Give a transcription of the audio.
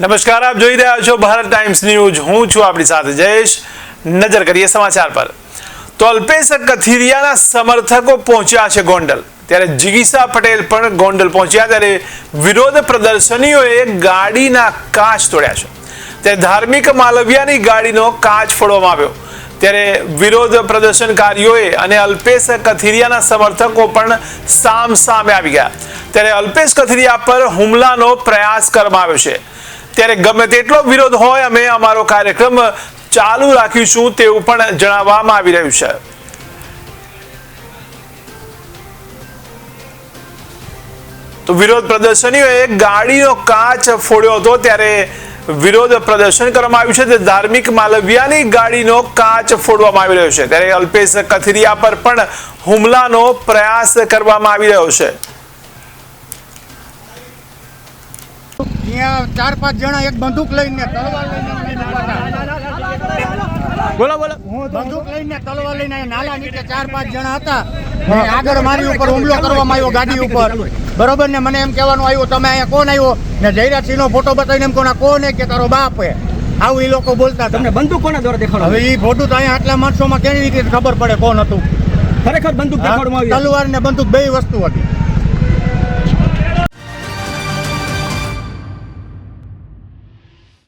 નમસ્કાર, આપ જોઈ રહ્યા છો ભારત ટાઈમ્સ ન્યૂઝ. હું છું આપણી સાથે જયેશ. નજર કરીએ સમાચાર પર. તો અલ્પેશ કથિરિયાના સમર્થકો પહોંચ્યા છે ગોંડલ. ત્યારે જિગીસા પટેલ પણ ગોંડલ પહોંચ્યા. ત્યારે વિરોધ પ્રદર્શનીઓએ ગાડીના કાચ તોડ્યા છે. ત્યારે ધાર્મિક માલવિયાની ગાડીનો કાચ ફોડવામાં આવ્યો. ત્યારે વિરોધ પ્રદર્શનકારીઓએ અને અલ્પેશ કથિરિયાના સમર્થકો પણ સામ સામે આવી ગયા. ત્યારે અલ્પેશ કથિરિયા પર હુમલાનો પ્રયાસ કરવામાં આવ્યો છે. ત્યારે ગમે તેટલો વિરોધ હોય, અમે અમારો કાર્યક્રમ ચાલુ રાખીશું તેવું પણ જણાવવામાં આવી રહ્યું છે. તો વિરોધ પ્રદર્શનીઓએ ગાડીનો કાચ ફોડ્યો હતો ત્યારે વિરોધ પ્રદર્શન કરવામાં આવ્યું છે. તે ધાર્મિક માલવિયાની ગાડીનો કાચ ફોડવામાં આવી રહ્યો છે. ત્યારે અલ્પેશ કથિરિયા પર પણ હુમલાનો પ્રયાસ કરવામાં આવી રહ્યો છે. ત્યાં ચાર પાંચ જણા એક બંદૂક લઈને તલવાર લઈને બોલો બોલો. બંદૂક લઈને તલવાર લઈને નાલા નીચે ચાર પાંચ જણા હતા. આગળ મારી ઉપર હુમલો કરવામાં આવ્યો ગાડી ઉપર. બરોબર ને મને એમ કહેવાનું આવ્યું તમે અહીંયા કોણ આવ્યો? ને જયરાજસિંહ નો ફોટો બતાવીને એમ કોના કોને કે તારો બાપ હે આવું એ લોકો બોલતા તમને બંદૂક કોના દ્વારા દેખાડો હવે એ ફોટો તો અહીંયા આટલા માણસોમાં કેવી રીતે ખબર પડે કોણ હતું? ખરેખર બંદૂક દેખાડવામાં આવ્યું. તલવાર ને બંદૂક બે વસ્તુ હતી.